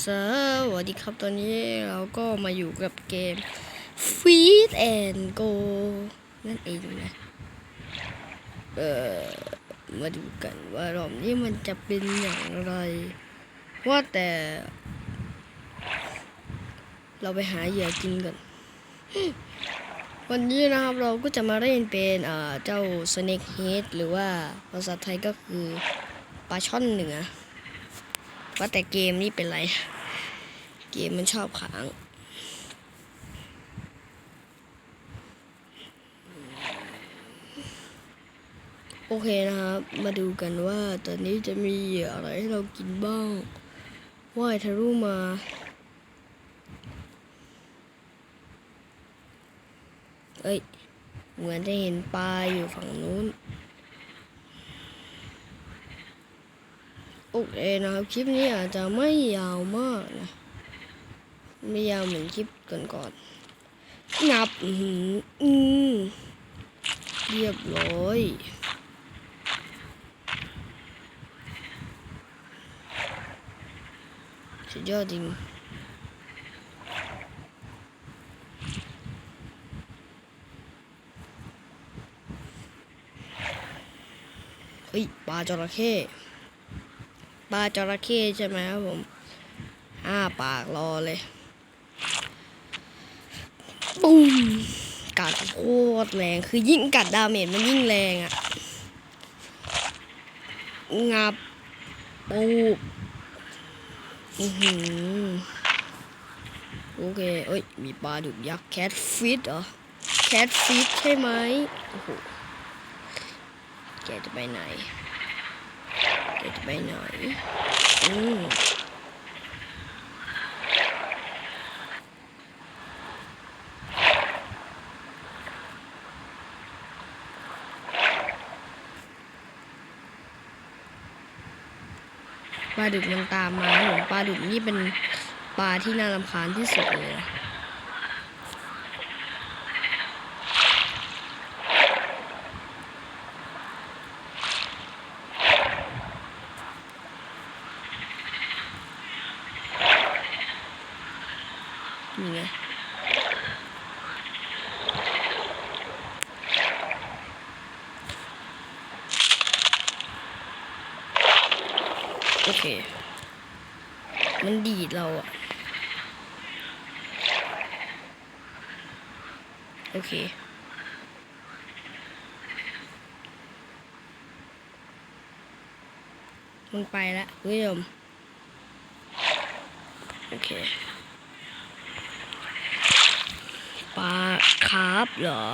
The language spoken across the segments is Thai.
สวัสดีครับตอนนี้เราก็มาอยู่กับเกม Feed and Go นั่นเองนะ เอ่อ มาดูกันว่ารอบนี้มันจะเป็นอย่างไร ว่าแต่ เราไปหาเหยื่อกินกันวันนี้นะครับเราก็จะมาเล่นเป็นเอ่อเจ้า Snake Head หรือว่าภาษาไทยก็คือปลาช่อนเหนือ ว่าแต่เกมนี้เป็นไร เกมมันชอบค้างโอเคนะครับ มาดูกันว่าตอนนี้จะมีเหยื่ออะไรให้เรากินบ้างว่ายทะลุมา เอ้ย เหมือนจะเห็นปลาอยู่ฝั่งนู้น โอเคนะครับคลิปนี้อาจจะไม่ยาวมากนะ ไม่ยาวเหมือนคลิปก่อนๆงับอือหืออืมเรียบร้อยสุดยอดจริงเฮ้ยปลาจระเข้ ปลาจระเข้ใช่ไหมครับผมอ้าปากรอเลยปุ้มกัดโคตรแรงคือยิ่งกัดดาเมจมันยิ่งแรงอะ่ะงับปูบอือหือโอเคเอ้ย มีปลาดุกยักษ์แคทฟิตเหรอ แคทฟิตใช่ไหมโอ้โหแกจะไปไหน แกจะไปไหนอืมปลาดุกมันตามมาผมปลาดุกนี่เป็นปลาที่น่ารำคาญที่สุดเลย นี่ไงโอเค มันดีดเราอะโอเค มันไปแล้วคุณผู้ชมโอเค ปลาคาร์ฟเหรอ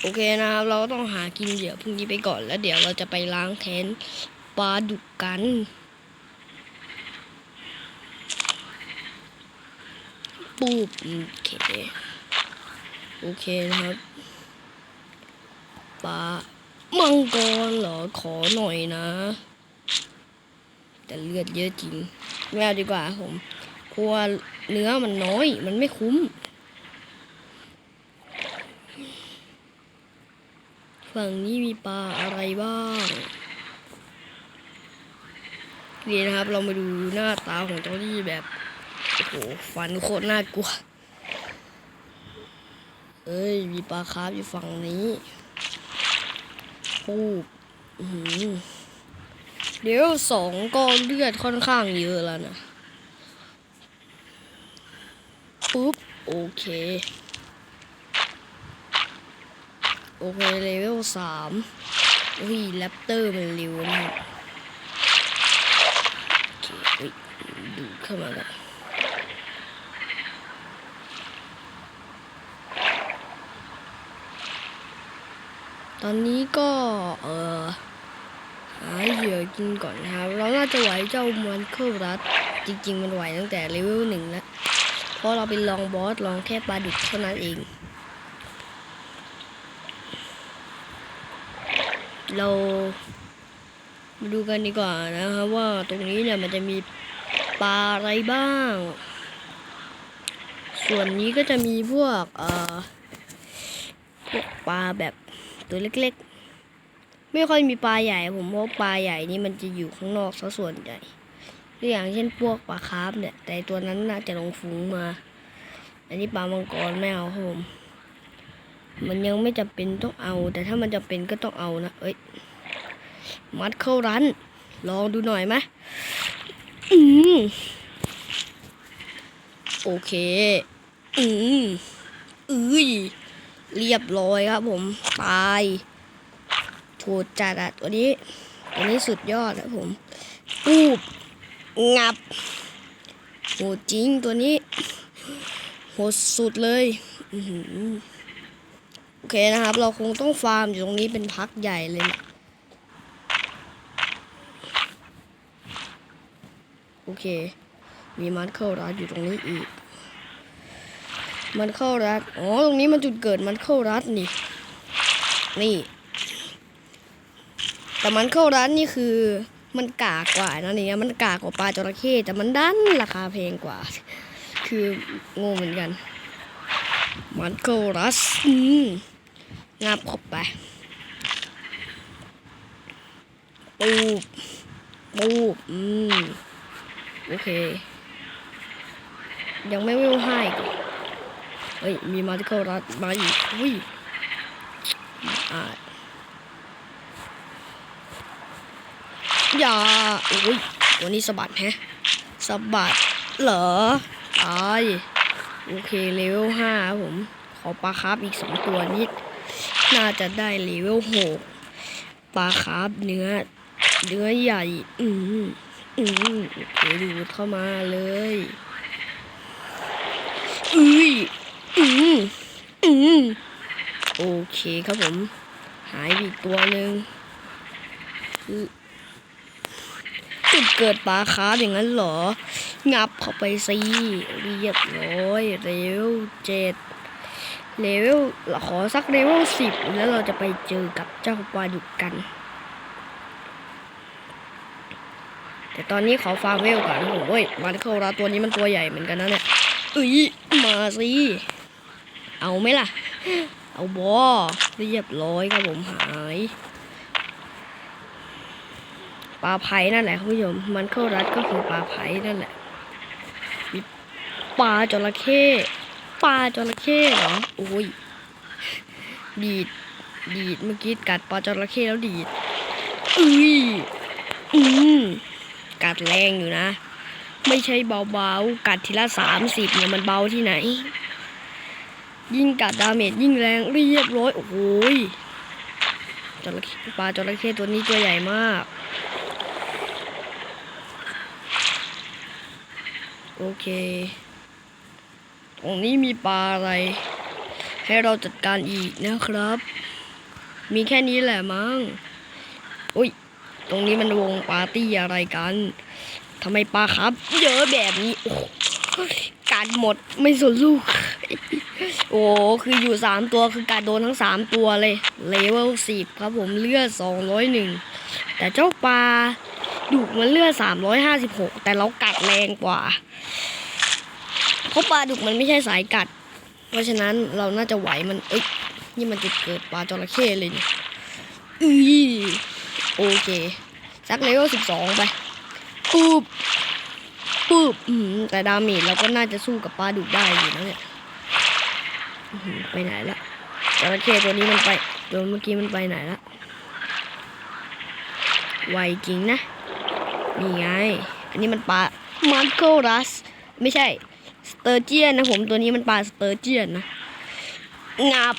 โอเคนะครับ เราก็ต้องหากินเหยื่อพวกนี้ไปก่อนแล้วเดี๋ยวเราจะไปล้างแทนปลาดุกกัน ปูบโอเคโอเคนะครับปลามังกรเหรอขอหน่อยนะ แต่เลือดเยอะจริงไม่เอาดีกว่าผมกลัวเนื้อมันน้อยมันไม่คุ้ม ฝั่งนี้มีปลาอะไรบ้างนี่นะครับ เรามาดูหน้าตาของเจ้าที่แบบ โอ้โหฟันโคตรน่ากลัว เอ้ย มีปลาคาร์ฟอยู่ฝั่งนี้ปูบเดี๋ยวสองก้อนเลือดค่อนข้างเยอะแล้วนะ ปุ๊บ โอเค โอเคเลเวลสามอุ้ยแรปเตอร์มันเร็วนะครับโอเคดูเข้ามาแล้วตอนนี้ก็ เออหาเหยื่อกินก่อนนะครับ เราน่าจะไหวเจ้ามันเคิลรัด จริง ๆ มันไหวตั้งแต่เลเวลหนึ่งแล้วเพราะเราเป็นลองบอส ลองแค่ปลาดุกเท่านั้นเอง เรามาดูกันดีกว่านะครับว่าตรงนี้เนี่ยมันจะมีปลาอะไรบ้าง ส่วนนี้ก็จะมีพวกเอ่อพวกปลาแบบตัวเล็กๆ ไม่ค่อยมีปลาใหญ่ ผมเพราะปลาใหญ่นี่มันจะอยู่ข้างนอกซะส่วนใหญ่ตัวอย่างเช่นพวกปลาคาร์ฟเนี่ย แต่ตัวนั้นน่าจะลงฝูงมา อันนี้ปลามังกรไม่เอาผม มันยังไม่จำเป็นต้องเอา แต่ถ้ามันจำเป็นก็ต้องเอานะ เอ้ย มัดเข้ารันลองดูหน่อยไหมอืมโอเค อืมอุ้ยเรียบร้อยครับผมตายโถดจัดอะตัวนี้ ตัวนี้สุดยอดครับผมปูบงับโหจริงตัวนี้โหดสุดเลย อือ โอเคนะครับ เราคงต้องฟาร์มอยู่ตรงนี้เป็นพักใหญ่เลยแหละโอเค มีมันเข้ารัดอยู่ตรงนี้อีก มันเข้ารัดอ๋อตรงนี้มันจุดเกิดมันเข้ารัดนี่ นี่ แต่มันเข้ารัดนี่คือมันกากกว่านะเนี่ยมันกากกว่าปลาจระเข้แต่มันดันราคาแพงกว่า คืองงเหมือนกัน มันเข้ารัดอืม งับเข้าไปปูบปูบอืม โอเค ยังไม่วิวให้อีกเฮ้ย มีมาที่เข้ารัดมาอีกอุ้ยอาจอย่าอุ้ยตัวนี้สะบัดแฮะสะบัดเหรอตายโอเคเลเวลห้าผม ขอปลาคาร์ฟอีกสองตัวนิด น่าจะได้เลเวลหกปลาคาร์ฟเนื้อ เนื้อใหญ่ อืมอืมโอเคดูดเข้ามาเลยอุ้ยอืมอืมโอเคครับผม หายอีกตัวหนึ่งจุดเกิดปลาคาร์ฟอย่างนั้นเหรอ งับเข้าไปสิเรียบร้อยเร็วเจ็ด เลเวลขอสักเลเวลสิบแล้วเราจะไปเจอกับเจ้าปลาดุกกัน แต่ตอนนี้ขอฟาร์มเวลก่อนนะผมเว้ยมาริโคราตัวนี้มันตัวใหญ่เหมือนกันนะเนี่ยเอ้ยมาสิเอาไหมล่ะ เอาบอเรียบร้อยครับผมหายปลาไผ่นั่นแหละคุณผู้ชมมันเข้ารัดก็คือปลาไผ่นั่นแหละปลาจระเข้ ปลาจระเข้เหรอโอ้ยดีดดีดเมื่อกี้กัดปลาจระเข้แล้วดีดอุ้ยอืมกัดแรงอยู่นะ ไม่ใช่เบาๆ กัดทีละสามสิบเนี่ยมันเบาที่ไหน ยิ่งกัดดาเมจยิ่งแรงเรียบร้อยโอ้ยจระเข้ปลาจระเข้ตัวนี้ตัวใหญ่มากโอเค ตรงนี้มีปลาอะไร ให้เราจัดการอีกนะครับ มีแค่นี้แหละมั้งอุ้ย ตรงนี้มันวงปาร์ตี้อะไรกันทำไมปลาครับ เยอะแบบนี้โอ้กัดหมดไม่สนลูก โอ้คืออยู่สามตัวคือกัดโดนทั้งสามตัวเลยเลเวลสิบครับผมเลือดสองร้อยหนึ่งแต่เจ้าปลาดุกมันเลือดสามร้อยห้าสิบหกแต่เรากัดแรงกว่า เพราะปลาดุกมันไม่ใช่สายกัด เพราะฉะนั้นเราน่าจะไหวมัน เอ้ย นี่มันจะเกิดปลาจระเข้เลยเนี่ยอือโอเค สักเลเวลสิบสองไปปุ๊บปุ๊บอืมแต่ดาเมจเราก็น่าจะสู้กับปลาดุกได้อยู่นะเนี่ยไปไหนละจระเข้ตัวนี้มันไปตัวเมื่อกี้มันไปไหนละไวจริงนะ นี่ไง อันนี้มันปลามาร์โกรัส ไม่ใช่ สเตอร์เจียนนะผมตัวนี้มันปลาสเตอร์เจียนนะงับ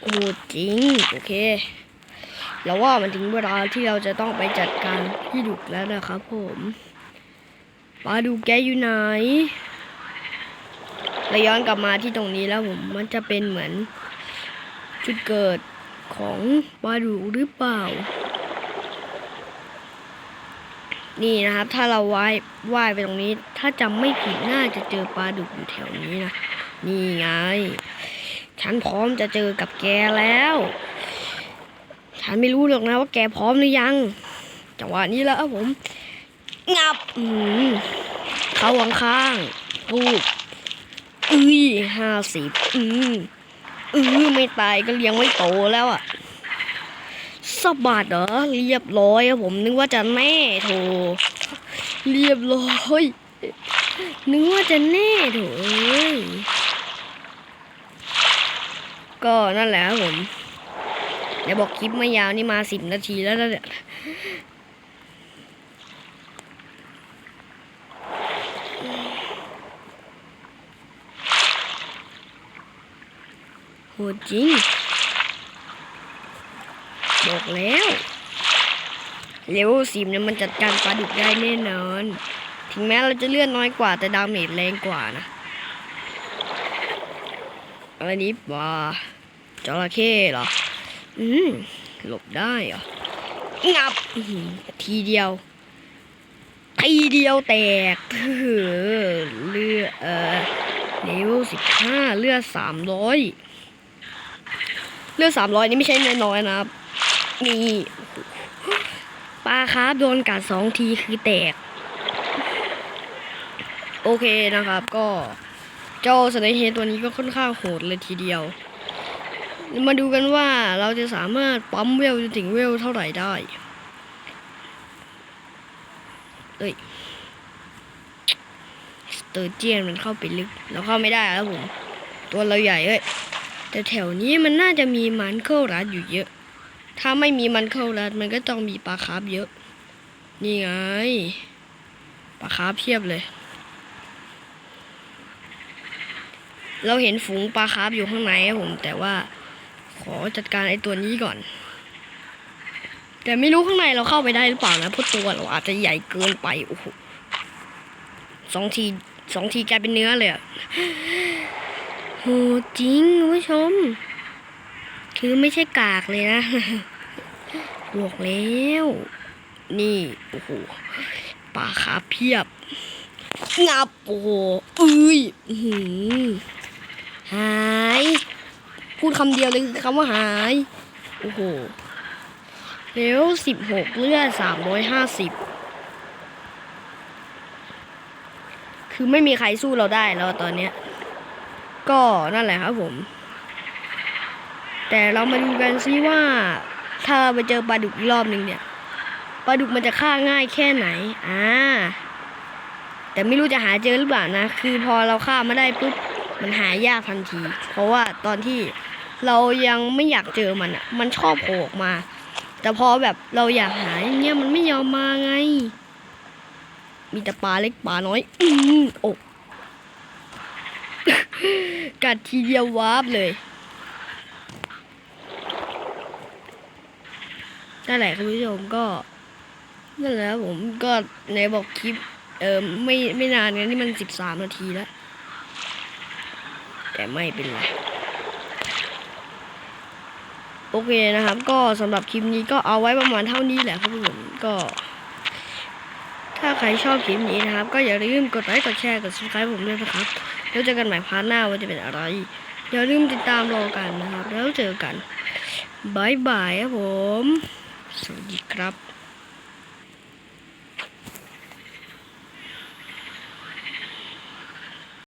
โอ้จริง โอเค แล้วว่ามันถึงเวลาที่เราจะต้องไปจัดการพี่ดุกแล้วนะครับผมปลาดุกแกอยู่ไหนเราย้อนกลับมาที่ตรงนี้แล้วผมมันจะเป็นเหมือนจุดเกิดของปลาดุกหรือเปล่า นี่นะครับ ถ้าเราว่ายว่ายไปตรงนี้ ถ้าจำไม่ผิดน่าจะเจอปลาดุกอยู่แถวนี้นะนี่ไง ฉันพร้อมจะเจอกับแกแล้ว ฉันไม่รู้หรอกนะว่าแกพร้อมหรือยัง จังหวะนี้แล้วผม งับอืมเข้าข้างปูบอุ้ยห้าสิบอืมอือไม่ตายก็เลี้ยงไม่โตแล้วอะ สบัดเหรอเรียบร้อยครับผมนึกว่าจะแน่โถเรียบร้อยนึกว่าจะแน่โถเอ้ยก็นั่นแหละครับผมเดี๋ยวบอกคลิปไม่ยาวนี่มาสิบนาทีแล้วนะเนี่ยโหจริง บอกแล้วเลเวลสิบเนี่ยมันจัดการปลาดุกได้แน่นอน ถึงแม้เราจะเลื่อนน้อยกว่าแต่ดาเมจแรงกว่านะอันนี้ปลาจระเข้เหรอ อืมหลบได้เหรอ งับ ทีเดียว ทีเดียวแตกเออเลือดเออเลเวลสิบห้าเลือดสามร้อยเลือดสามร้อยนี่ไม่ใช่น้อยๆนะครับ นี่ปลาคาร์ฟโดนกัดสองทีคือแตก โอเคนะครับก็เจ้าสไนเฮดตัวนี้ก็ค่อนข้างโหดเลยทีเดียว มาดูกันว่าเราจะสามารถปั๊มเวลจนถึงเวลเท่าไหร่ได้เอ้ยสเตอร์เจียนมันเข้าไปลึก เราเข้าไม่ได้แล้วผม ตัวเราใหญ่เอ้ยแต่แถวนี้มันน่าจะมีมันเคิลรัดอยู่เยอะ ถ้าไม่มีมันเคิลรัดมันก็ต้องมีปลาคาร์ฟเยอะ นี่ไง ปลาคาร์ฟเพียบเลย เราเห็นฝูงปลาคาร์ฟอยู่ข้างในครับผม แต่ว่าขอจัดการไอ้ตัวนี้ก่อน แต่ไม่รู้ข้างในเราเข้าไปได้หรือเปล่านะเพราะตัวเราอาจจะใหญ่เกินไปโอ้โหสองทีสองทีกลายเป็นเนื้อเลยอะโหจริงคุณผู้ชม คือไม่ใช่กากเลยนะบอกแล้ว นี่ โอ้โหปลาคาเพียบ งับ โอ้โหเอ้ยหือหาย พูดคำเดียวเลยคือคำว่าหาย โอ้โหเร็วสิบหกเลือดสามร้อยห้าสิบคือไม่มีใครสู้เราได้แล้วตอนเนี้ย ก็นั่นแหละครับผม แต่เรามาดูกันซิว่า ถ้าเราไปเจอปลาดุกอีกรอบหนึ่งเนี่ยปลาดุกมันจะฆ่าง่ายแค่ไหน อ่า แต่ไม่รู้จะหาเจอหรือเปล่านะ คือพอเราฆ่ามาได้ปุ๊บ มันหายากทันที เพราะว่าตอนที่เรายังไม่อยากเจอมันอะ มันชอบโผล่ออกมา แต่พอแบบเราอยากหาอย่างเงี้ยมันไม่ยอมมาไง มีแต่ปลาเล็กปลาน้อย อืมอกกัดทีเดียววาร์ปเลย นั่นแหละคุณผู้ชมก็นั่นแหละผมก็ในบอกคลิป เออไม่ไม่นานกันนี่มันสิบสามนาทีแล้ว แต่ไม่เป็นไร โอเคนะครับ ก็สำหรับคลิปนี้ก็เอาไว้ประมาณเท่านี้แหละครับผมก็ ถ้าใครชอบคลิปนี้นะครับ ก็อย่าลืมกดไลค์กดแชร์กด subscribe ผมด้วยนะครับแล้วเจอกันใหม่พาร์ทหน้าว่าจะเป็นอะไรอย่าลืมติดตามรอกันนะครับ แล้วเจอกันบายบายครับผม สวัสดีครับ